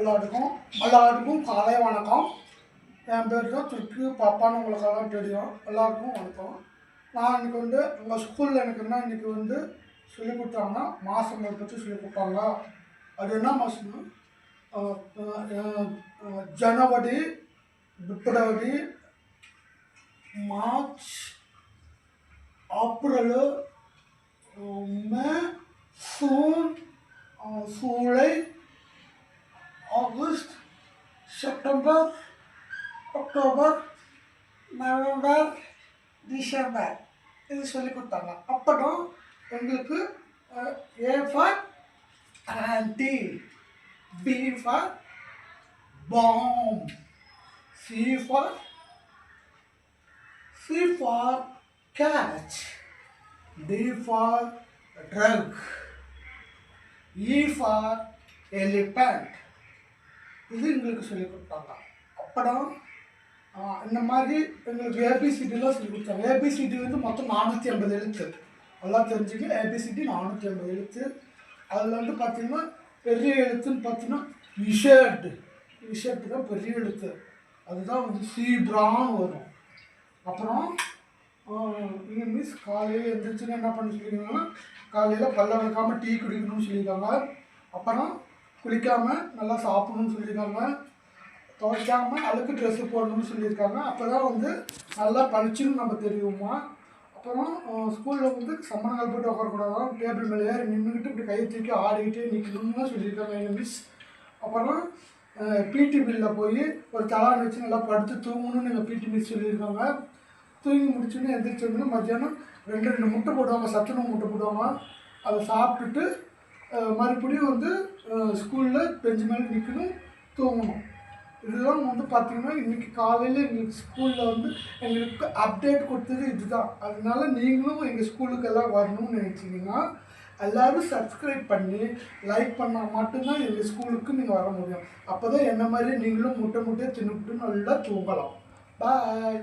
எல்லாத்துக்கும் எல்லாருக்கும் காலை வணக்கம். என் பேர் தான் துர்க்கு பாப்பான்னு உங்களுக்கெல்லாம் தெரியும். எல்லாருக்கும் வணக்கம். நான் இன்னைக்கு வந்து உங்கள் ஸ்கூலில் எனக்கு என்ன இன்னைக்கு வந்து சொல்லிக் கொடுத்தாங்கன்னா மாதங்களை பற்றி சொல்லிக் கொடுப்பாங்க அது என்ன மாதம்னா ஜனவரி பிப்ரவரி மார்ச் ஏப்ரல் மே ஜூன் July August September October November December இது சொல்லி கொடுத்தாங்க அப்புறம் எங்களுக்கு A for aunty B for balm C for C for catch, D for drug, E for elephant. இது எங்களுக்கு சொல்லிக் கொடுத்தாங்க அப்புறம் இந்த மாதிரி எங்களுக்கு ஏபிசிடிலாம் சொல்லி கொடுத்தாங்க. ஏபிசிடி வந்து மொத்தம் நானூற்றி ஐம்பது எழுத்து. நல்லா தெரிஞ்சுக்க ஏபிசிடி நானூற்றி ஐம்பது எழுத்து. அதில் வந்து பார்த்தீங்கன்னா பெரிய எழுத்துன்னு பார்த்தீங்கன்னா விஷட். விஷட் தான் பெரிய எழுத்து. அதுதான் வந்து சீப்ரான்னு வரும். அப்புறம் நீங்கள் மிஸ் காலையில் எழுந்திரிச்சுன்னு என்ன பண்ண சொல்லியிருக்காங்கன்னா காலையில் பல்ல விளக்காமல் டீ குடிக்கணும்னு சொல்லியிருக்காங்க அப்புறம் குளிக்காமல் நல்லா சாப்பிடணும்னு சொல்லியிருக்காங்க. துவைக்காமல் அழுக்கு ட்ரெஸ்ஸு போடணும்னு சொல்லியிருக்காங்க. அப்போ தான் வந்து நல்லா படிச்சுன்னு நம்ம தெரியுமா? அப்புறம் ஸ்கூலில் வந்து சம்மணங்கள் போட்டு உட்காரக்கூடாதான் டேபிள் மேலே ஏறி நின்றுக்கிட்டு இப்படி கையை தூக்கி ஆடிக்கிட்டே நிற்கணும்னு சொல்லியிருக்காங்க எங்கள் மிஸ் அப்புறம் பிடி பில்ல போய் ஒரு தலான் வச்சு நல்லா படுத்து தூங்கணும்னு எங்கள் பிடி மிஸ் சொல்லியிருக்காங்க. தூங்கி முடிச்சுன்னு எந்திரிச்சோம்னா மத்தியானம் ரெண்டு ரெண்டு முட்டை போடுவாங்க சத்துணவு முட்டை போடுவாங்க. அதை சாப்பிட்டுட்டு மறுபடியும் வந்து ஸ்கூலில் பெஞ்சு மேலே நிற்கணும் தூங்கணும். இதெல்லாம் வந்து பார்த்திங்கன்னா இன்றைக்கி காலையில் எங்களுக்கு ஸ்கூலில் வந்து எங்களுக்கு அப்டேட் கொடுத்தது இதுதான். அதனால நீங்களும் எங்கள் ஸ்கூலுக்கு எல்லாம் வரணும்னு நினச்சிங்கன்னா எல்லோரும் சப்ஸ்கிரைப் பண்ணி லைக் பண்ணால் மட்டும்தான் எங்கள் ஸ்கூலுக்கு நீங்கள் வர முடியும். அப்போ தான் என்ன மாதிரி நீங்களும் முட்டை முட்டையை தின்னுட்டு நல்லா தூங்கலாம். பாய்